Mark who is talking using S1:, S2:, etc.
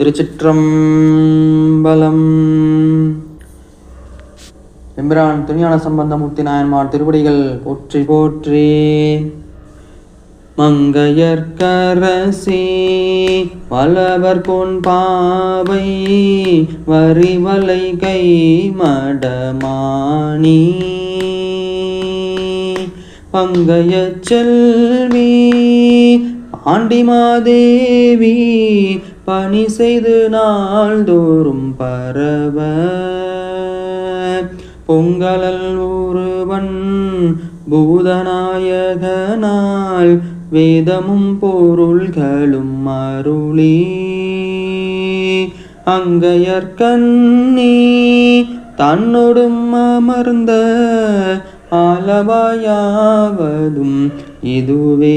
S1: திருச்சிற்றம்பலம். எம்பிரான் துணியான சம்பந்தமூர்த்தி நாயன்மார் திருவடிகள் போற்றி போற்றி. மங்கையர்கரசி வளவர் கொன் பாவை வரிவலை கை மடமானி. பங்கைய செல்வி ஆண்டிமாதேவி பணி செய்து நாள்தோறும் பரவ. பொங்கலல் ஒருவன் பூதநாயகனால் வேதமும் பொருள்களும் அருளி. அங்கையர்கண்ணி தன்னொடும் அமர்ந்த आलवयागुम् इदुवे